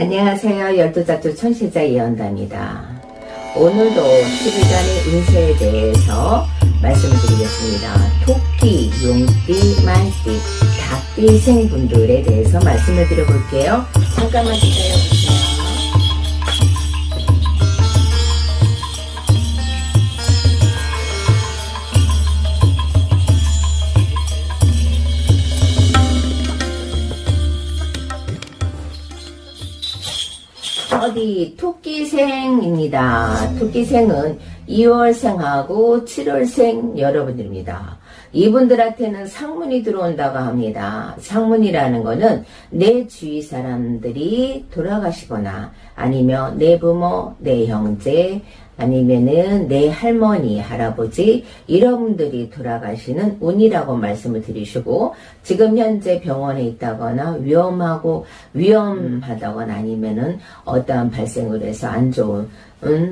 안녕하세요. 열두자투 천실자 이연다입니다. 오늘도 10일간의 운세에 대해서 말씀을 드리겠습니다. 토끼, 용띠, 말띠, 닭띠 생분들에 대해서 말씀을 드려볼게요. 잠깐만 기다려주세요. 어디 토끼생입니다. 토끼생은 2월생하고 7월생 여러분들입니다. 이분들한테는 상문이 들어온다고 합니다. 상문이라는 거는 내 주위 사람들이 돌아가시거나 아니면 내 부모, 내 형제, 아니면은 내 할머니, 할아버지 이런 분들이 돌아가시는 운이라고 말씀을 드리시고 지금 현재 병원에 있다거나 위험하고 위험하다거나 아니면은 어떠한 발생을 해서 안 좋은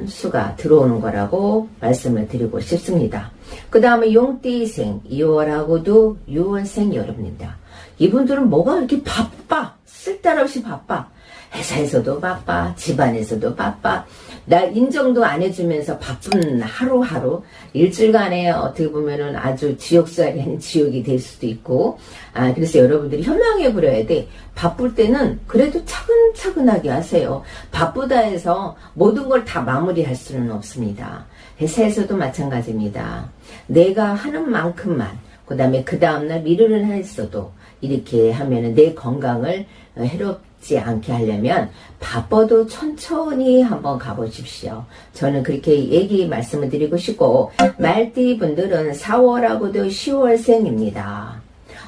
수가 들어오는 거라고 말씀을 드리고 싶습니다. 그 다음에 용띠생 2월하고도 6월생 여러분입니다. 이분들은 뭐가 이렇게 바빠 쓸데없이 바빠 회사에서도 바빠, 집안에서도 바빠, 나 인정도 안 해주면서 바쁜 하루하루, 일주일간에 어떻게 보면은 아주 지옥살이 아닌 지옥이 될 수도 있고, 아, 그래서 여러분들이 현명해 버려야 돼. 바쁠 때는 그래도 차근차근하게 하세요. 바쁘다 해서 모든 걸 다 마무리할 수는 없습니다. 회사에서도 마찬가지입니다. 내가 하는 만큼만, 그 다음에 그 다음날 미루는 했어도 이렇게 하면은 내 건강을 해롭지 않게 하려면 바빠도 천천히 한번 가보십시오. 저는 그렇게 얘기 말씀을 드리고 싶고 말띠 분들은 4월하고도 10월생입니다.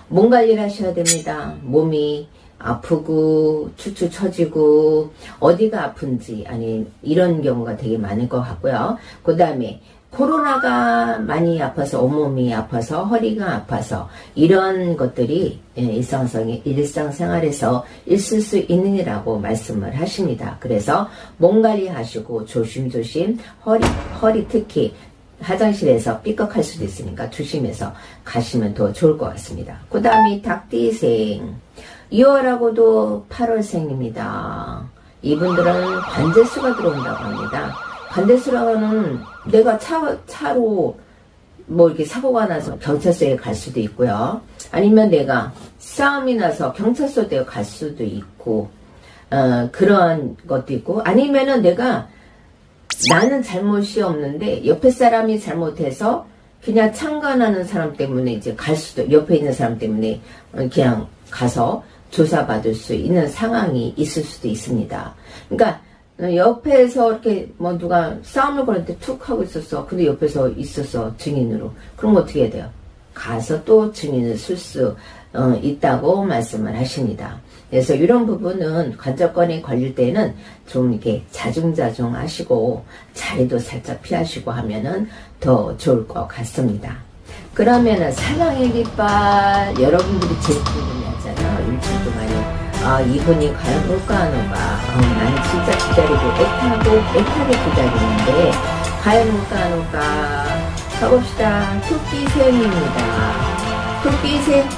몸 관리를 하셔야 됩니다. 몸이 아프고 추추 처지고 어디가 아픈지 아니 이런 경우가 되게 많을 것 같고요. 그 다음에 코로나가 많이 아파서 온몸이 아파서 허리가 아파서 이런 것들이 예, 일상성이 일상생활에서 있을 수 있느니라고 말씀을 하십니다. 그래서 몸 관리하시고 조심조심 허리 허리 특히 화장실에서 삐걱할 수도 있으니까 조심해서 가시면 더 좋을 것 같습니다. 그 다음에 닭띠생 2월하고도 8월생입니다. 이분들은 관제수가 들어온다고 합니다. 관제수라고는 내가 차, 차로 뭐 이렇게 사고가 나서 경찰서에 갈 수도 있고요. 아니면 내가 싸움이 나서 경찰서에 갈 수도 있고, 어, 그런 것도 있고, 아니면은 내가 나는 잘못이 없는데 옆에 사람이 잘못해서 그냥 참관하는 사람 때문에 이제 갈 수도, 옆에 있는 사람 때문에 그냥 가서 조사받을 수 있는 상황이 있을 수도 있습니다. 그러니까 옆에서 이렇게 뭐 누가 싸움을 때툭 하고 있었어. 근데 옆에서 있었어. 증인으로. 그럼 어떻게 해야 돼요? 가서 또 증인을 쓸수 있다고 말씀을 하십니다. 그래서 이런 부분은 관절권이 걸릴 때는 좀 이렇게 자중자중 하시고 자리도 살짝 피하시고 하면은 더 좋을 것 같습니다. 그러면은 사랑의 깃발 여러분들이 제일 아 이분이 과연 올까 안 올까 어, 나는 진짜 기다리고 애타고 애타게 기다리는데 과연 올까 안 올까 가봅시다. 토끼샘입니다. 토끼샘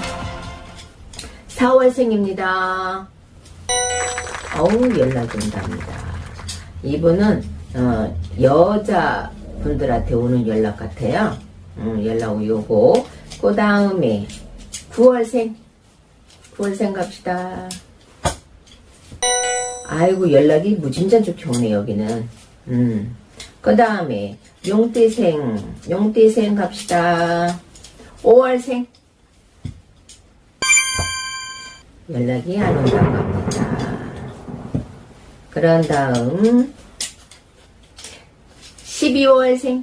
4월생입니다. 어우 연락이 온답니다. 이분은 어, 여자분들한테 오는 연락 같아요. 음, 연락 오고 그 다음에 9월생 9월생 갑시다. 아이고 연락이 무진장 좋게 오네 여기는. 음. 그 다음에 용띠생 용띠생 갑시다. 5월생 연락이 안 온다고 합니다. 그런 다음 12월생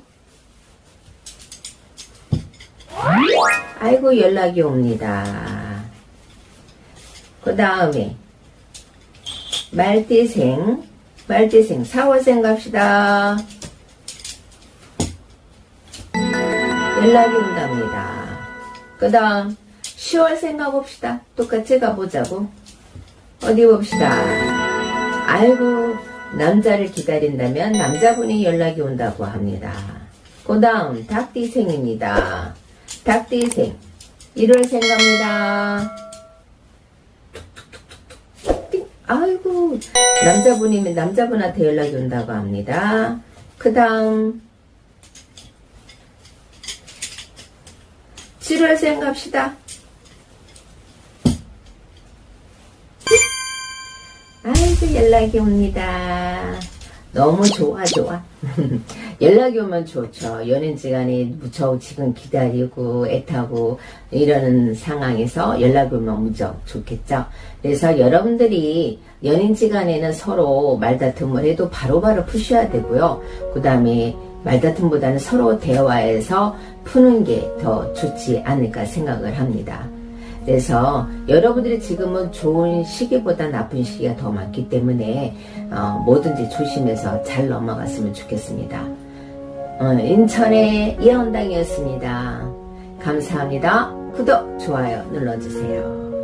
아이고 연락이 옵니다. 그 다음에 말띠생 말띠생 4월생 갑시다. 연락이 온답니다. 그 다음 10월생 가봅시다. 똑같이 가보자고. 어디 봅시다. 아이고 남자를 기다린다면 남자분이 연락이 온다고 합니다. 그 다음 닭띠생입니다. 닭띠생 1월생 갑니다. 아이고, 남자분이면 남자분한테 연락이 온다고 합니다. 그 다음, 7월생 갑시다. 아이고, 연락이 옵니다. 너무 좋아, 좋아. 연락이 오면 좋죠. 연인지간에 무척 지금 기다리고 애타고 이러는 상황에서 연락이 오면 무척 좋겠죠. 그래서 여러분들이 연인지간에는 서로 말다툼을 해도 바로 바로 푸셔야 되고요. 그 다음에 말다툼보다는 서로 대화해서 푸는 게 더 좋지 않을까 생각을 합니다. 그래서 여러분들이 지금은 좋은 시기보다 나쁜 시기가 더 많기 때문에 어, 뭐든지 조심해서 잘 넘어갔으면 좋겠습니다. 어, 인천의 예언당이었습니다. 감사합니다. 구독, 좋아요 눌러주세요.